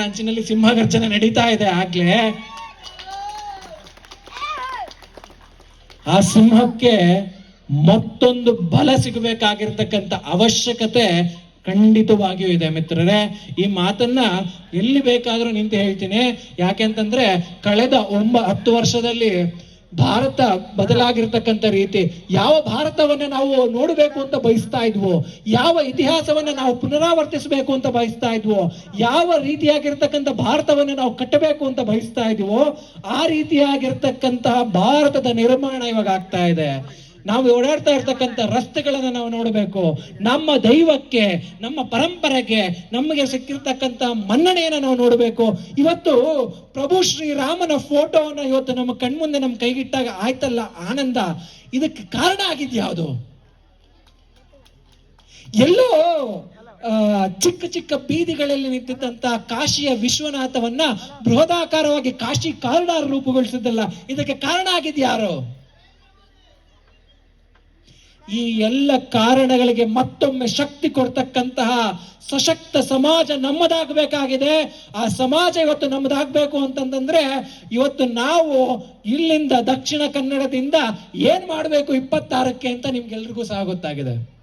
ಅಂಚಿನಲ್ಲಿ ಸಿಂಹಗರ್ಜನೆ ನಡೀತಾ ಇದೆ ಆಗ್ಲೇ. ಆ ಸಿಂಹಕ್ಕೆ ಮತ್ತೊಂದು ಬಲ ಸಿಗಬೇಕಾಗಿರ್ತಕ್ಕಂಥ ಅವಶ್ಯಕತೆ ಖಂಡಿತವಾಗಿಯೂ ಇದೆ ಮಿತ್ರರೇ. ಈ ಮಾತನ್ನ ಎಲ್ಲಿ ಬೇಕಾದ್ರೂ ನಿಂತು ಹೇಳ್ತೀನಿ. ಯಾಕೆಂತಂದ್ರೆ ಕಳೆದ ಒಂಬ ಹತ್ತು ವರ್ಷದಲ್ಲಿ ಭಾರತ ಬದಲಾಗಿರ್ತಕ್ಕಂಥ ರೀತಿ ಯಾವ ಭಾರತವನ್ನ ನಾವು ನೋಡಬೇಕು ಅಂತ ಬಯಸ್ತಾ ಇದ್ವೋ, ಯಾವ ಇತಿಹಾಸವನ್ನ ನಾವು ಪುನರಾವರ್ತಿಸಬೇಕು ಅಂತ ಬಯಸ್ತಾ ಇದ್ವೋ, ಯಾವ ರೀತಿಯಾಗಿರ್ತಕ್ಕಂಥ ಭಾರತವನ್ನ ನಾವು ಕಟ್ಟಬೇಕು ಅಂತ ಬಯಸ್ತಾ ಇದ್ವೋ, ಆ ರೀತಿಯಾಗಿರ್ತಕ್ಕಂತಹ ಭಾರತದ ನಿರ್ಮಾಣ ಇವಾಗ ಆಗ್ತಾ ಇದೆ. ನಾವು ಓಡಾಡ್ತಾ ಇರ್ತಕ್ಕಂಥ ರಸ್ತೆಗಳನ್ನು ನಾವು ನೋಡಬೇಕು. ನಮ್ಮ ದೈವಕ್ಕೆ, ನಮ್ಮ ಪರಂಪರೆಗೆ, ನಮಗೆ ಸಿಕ್ಕಿರ್ತಕ್ಕಂಥ ಮನ್ನಣೆಯನ್ನು ನಾವು ನೋಡಬೇಕು. ಇವತ್ತು ಪ್ರಭು ಶ್ರೀರಾಮನ ಫೋಟೋವನ್ನು ಇವತ್ತು ನಮ್ಮ ಕಣ್ಮುಂದೆ ನಮ್ಮ ಕೈಗಿಟ್ಟಾಗ ಆಯ್ತಲ್ಲ ಆನಂದ? ಇದಕ್ಕೆ ಕಾರಣ ಆಗಿದ್ಯಾವುದು ಎಲ್ಲೋ ಚಿಕ್ಕ ಚಿಕ್ಕ ಬೀದಿಗಳಲ್ಲಿ ನಿಂತಿದ್ದಂತ ಕಾಶಿಯ ವಿಶ್ವನಾಥವನ್ನ ಬೃಹದಾಕಾರವಾಗಿ ಕಾಶಿ ಕಾರಿಡಾರ್ ರೂಪುಗೊಳಿಸಿದ್ದಲ್ಲ. ಇದಕ್ಕೆ ಕಾರಣ ಆಗಿದ್ಯಾರು ಈ ಎಲ್ಲ ಕಾರಣಗಳಿಗೆ ಮತ್ತೊಮ್ಮೆ ಶಕ್ತಿ ಕೊಡ್ತಕ್ಕಂತಹ ಸಶಕ್ತ ಸಮಾಜ ನಮ್ಮದಾಗಬೇಕಾಗಿದೆ. ಆ ಸಮಾಜ ಇವತ್ತು ನಮ್ಮದಾಗಬೇಕು ಅಂತಂದ್ರೆ ಇವತ್ತು ನಾವು ಇಲ್ಲಿಂದ ದಕ್ಷಿಣ ಕನ್ನಡದಿಂದ ಏನ್ ಮಾಡಬೇಕು ಇಪ್ಪತ್ತಾರಕ್ಕೆ ಅಂತ ನಿಮ್ಗೆಲ್ರಿಗೂ ಸಹ ಗೊತ್ತಾಗಿದೆ.